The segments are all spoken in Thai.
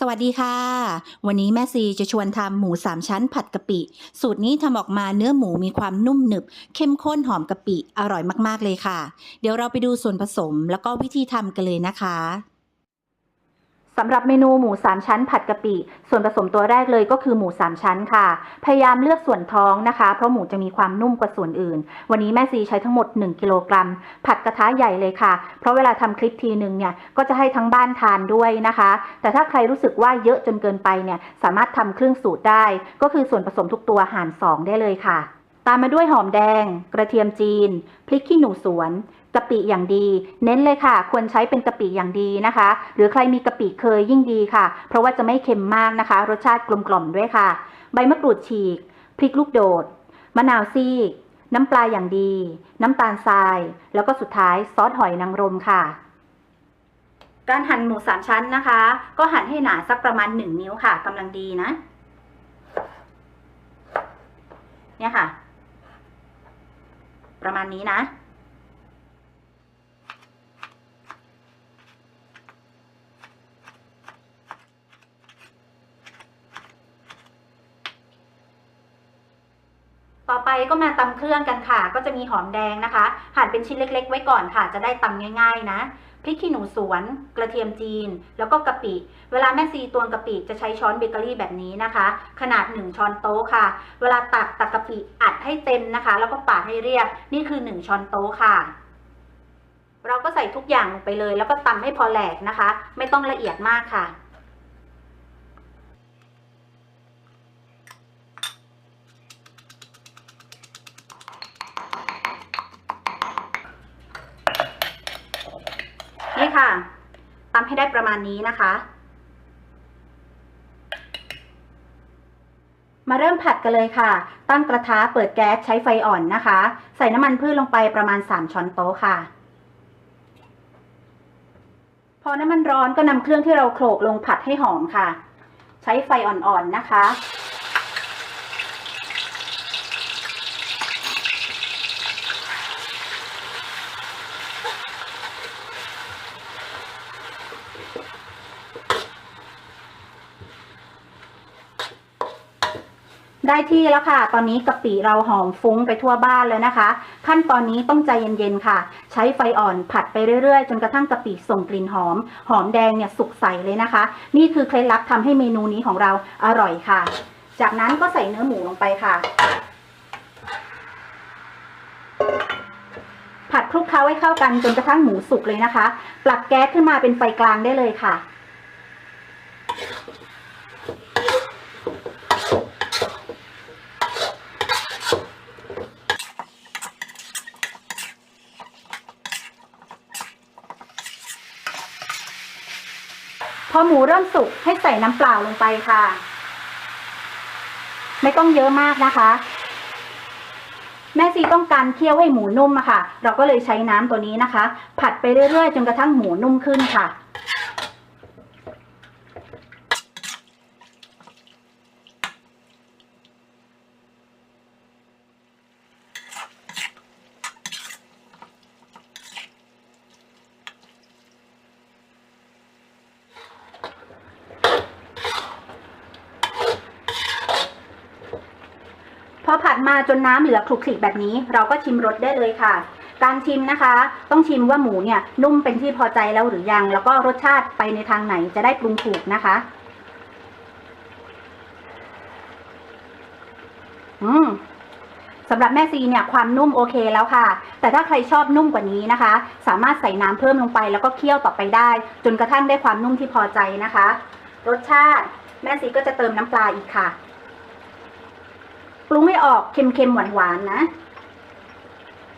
สวัสดีค่ะ วันนี้แม่ซีจะชวนทำหมูสามชั้นผัดกะปิ สูตรนี้ทำออกมาเนื้อหมูมีความนุ่มหนึบ เข้มข้นหอมกะปิ อร่อยมากๆเลยค่ะ เดี๋ยวเราไปดูส่วนผสมแล้วก็วิธีทำกันเลยนะคะ สำหรับเมนูหมูสามชั้นผัดกะปิ ส่วนผสมตัวแรกเลยก็คือหมูสามชั้นค่ะ พยายามเลือกส่วนท้องนะคะ เพราะหมูจะมีความนุ่มกว่าส่วนอื่น วันนี้แม่ซีใช้ทั้งหมด 1 กิโลกรัม ผัดกระทะใหญ่เลยค่ะ เพราะเวลาทำคลิปทีหนึ่งเนี่ย ก็จะให้ทั้งบ้านทานด้วยนะคะ แต่ถ้าใครรู้สึกว่าเยอะจนเกินไปเนี่ย สามารถทำครึ่งสูตรได้ ก็คือส่วนผสมทุกตัวหาร 2 ได้เลยค่ะ ตามมาด้วยหอมแดง กระเทียมจีน พริกขี้หนูสวนะปิอย่างดี เน้นเลยค่ะ ควรใช้เป็นกะปิอย่างดีนะคะ หรือใครมีกะปิเคยยิ่งดีค่ะ เพราะว่าจะไม่เค็มมากนะคะ รสชาติกลมกล่อมด้วยค่ะ ใบมะกรูดฉีก พริกลูกโดด มะนาวซีก น้ำปลาอย่างดี น้ำตาลทราย แล้วก็สุดท้ายซอสหอยนางรมค่ะการหั่นหมูสามชั้นนะคะ ก็หั่นให้หนาสักประมาณ1นิ้วค่ะกำลังดีนะ เนี่ยค่ะ ประมาณนี้นะ ต่อไปก็มาตำเครื่องกันค่ะ ก็จะมีหอมแดงนะคะ หั่นเป็นชิ้นเล็ก ๆ ไว้ก่อนค่ะ จะได้ตำง่าย ๆ นะพริกขี้หนูสวน กระเทียมจีน แล้วก็กะปิ เวลาแม่ซีตวงกะปิจะใช้ช้อนเบเกอรี่แบบนี้นะคะ ขนาด 1 ช้อนโต๊ะค่ะ เวลาตักตักกะปิอัดให้เต็มนะคะ แล้วก็ปาดให้เรียบ นี่คือ 1 ช้อนโต๊ะค่ะ เราก็ใส่ทุกอย่างลงไปเลย แล้วก็ตำให้พอแหลกนะคะ ไม่ต้องละเอียดมากค่ะ นี่ ค่ะตำให้ได้ประมาณนี้นะคะ มาเริ่มผัดกันเลยค่ะ ตั้งกระทะเปิดแก๊สใช้ไฟอ่อนนะคะ ใส่น้ำมันพืชลงไปประมาณ 3 ช้อนโต๊ะค่ะ พอน้ำมันร้อนก็นำเครื่องที่เราโขลกลงผัดให้หอมค่ะ ใช้ไฟอ่อนๆนะคะ ได้ที่แล้วค่ะ ตอนนี้กะปิเราหอมฟุ้งไปทั่วบ้านเลยนะคะ ขั้นตอนนี้ต้องใจเย็นๆค่ะ ใช้ไฟอ่อนผัดไปเรื่อยๆ จนกระทั่งกะปิส่งกลิ่นหอม หอมแดงเนี่ยสุกใสเลยนะคะ นี่คือเคล็ดลับทำให้เมนูนี้ของเราอร่อยค่ะ จากนั้นก็ใส่เนื้อหมูลงไปค่ะ ผัดคลุกเคล้าให้เข้ากันจนกระทั่งหมูสุกเลยนะคะ ปรับแก๊สขึ้นมาเป็นไฟกลางได้เลยค่ะ พอหมูเริ่มสุกให้ใส่น้ำเปล่าลงไปค่ะ ไม่ต้องเยอะมากนะคะ แม่ซีต้องการเคี่ยวให้หมูนุ่มอะค่ะ เราก็เลยใช้น้ำตัวนี้นะคะ ผัดไปเรื่อยๆจนกระทั่งหมูนุ่มขึ้นค่ะ มาจนน้ำเหลือคลุกคลิกแบบนี้ เราก็ชิมรสได้เลยค่ะ การชิมนะคะ ต้องชิมว่าหมูเนี่ยนุ่มเป็นที่พอใจแล้วหรือยัง แล้วก็รสชาติไปในทางไหนจะได้ปรุงถูกนะคะอืมสำหรับแม่ซีเนี่ยความนุ่มโอเคแล้วค่ะ แต่ถ้าใครชอบนุ่มกว่านี้นะคะ สามารถใส่น้ำเพิ่มลงไปแล้วก็เคี่ยวต่อไปได้ จนกระทั่งได้ความนุ่มที่พอใจนะคะ รสชาติแม่ซีก็จะเติมน้ำปลาอีกค่ะ ปรุงให้ออกเค็มๆหวานๆนะ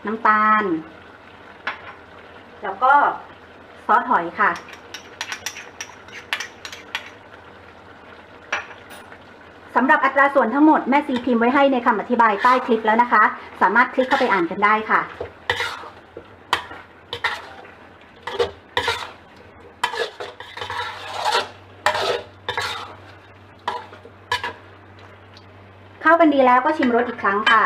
น้ำตาล แล้วก็ซอสหอยค่ะ สำหรับอัตราส่วนทั้งหมดแม่ซีพิมพ์ไว้ให้ในคำอธิบายใต้คลิปแล้วนะคะ สามารถคลิกเข้าไปอ่านกันได้ค่ะ กันดีแล้วก็ชิมรสอีกครั้งค่ะ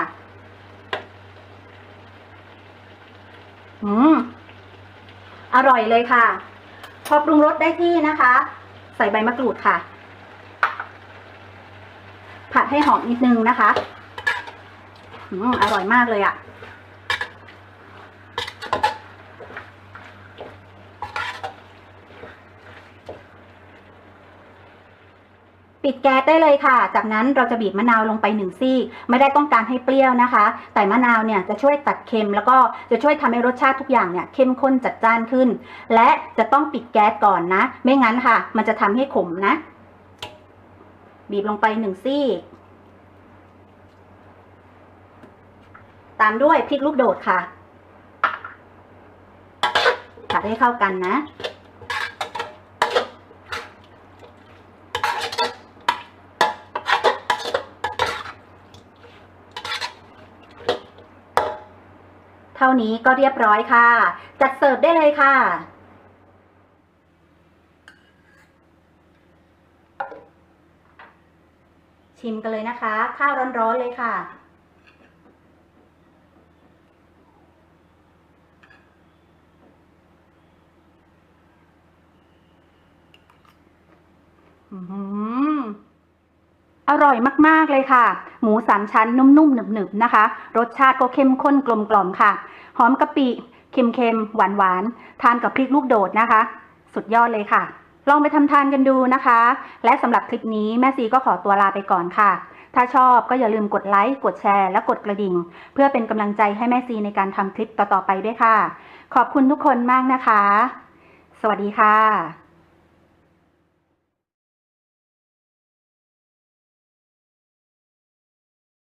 อืม อร่อยเลยค่ะ พอปรุงรสได้ที่นะคะ ใส่ใบมะกรูดค่ะ ผัดให้หอมนิดนึงนะคะ อืม อร่อยมากเลยอะ่ะ ปิดแก๊สได้เลยค่ะ จากนั้นเราจะบีบมะนาวลงไปหนึ่งซี่ไม่ได้ต้องการให้เปรี้ยวนะคะ แต่มะนาวเนี่ยจะช่วยตัดเค็ม แล้วก็จะช่วยทำให้รสชาติทุกอย่างเนี่ยเข้มข้นจัดจ้านขึ้น และจะต้องปิดแก๊สก่อนนะ ไม่งั้นค่ะ มันจะทำให้ขมนะ บีบลงไปหนึ่งซี่ตามด้วยพริกลูกโดดค่ะผัดให้เข้ากันนะ เท่านี้ก็เรียบร้อยค่ะ จัดเสิร์ฟได้เลยค่ะ ชิมกันเลยนะคะ ข้าวร้อนๆเลยค่ะอื้อหืออร่อยมาก ๆ เลยค่ะ หมูสามชั้นนุ่มๆหนึบๆนะคะ รสชาติก็เข้มข้นกลมๆค่ะ หอมกะปิเค็มๆ หวานๆ ทานกับพริกลูกโดดนะคะ สุดยอดเลยค่ะ ลองไปทำทานกันดูนะคะ และสำหรับคลิปนี้แม่ซีก็ขอตัวลาไปก่อนค่ะ ถ้าชอบก็อย่าลืมกดไลค์ กดแชร์ และกดกระดิ่ง เพื่อเป็นกำลังใจให้แม่ซีในการทำคลิปต่อๆไปด้วยค่ะ ขอบคุณทุกคนมากนะคะ สวัสดีค่ะ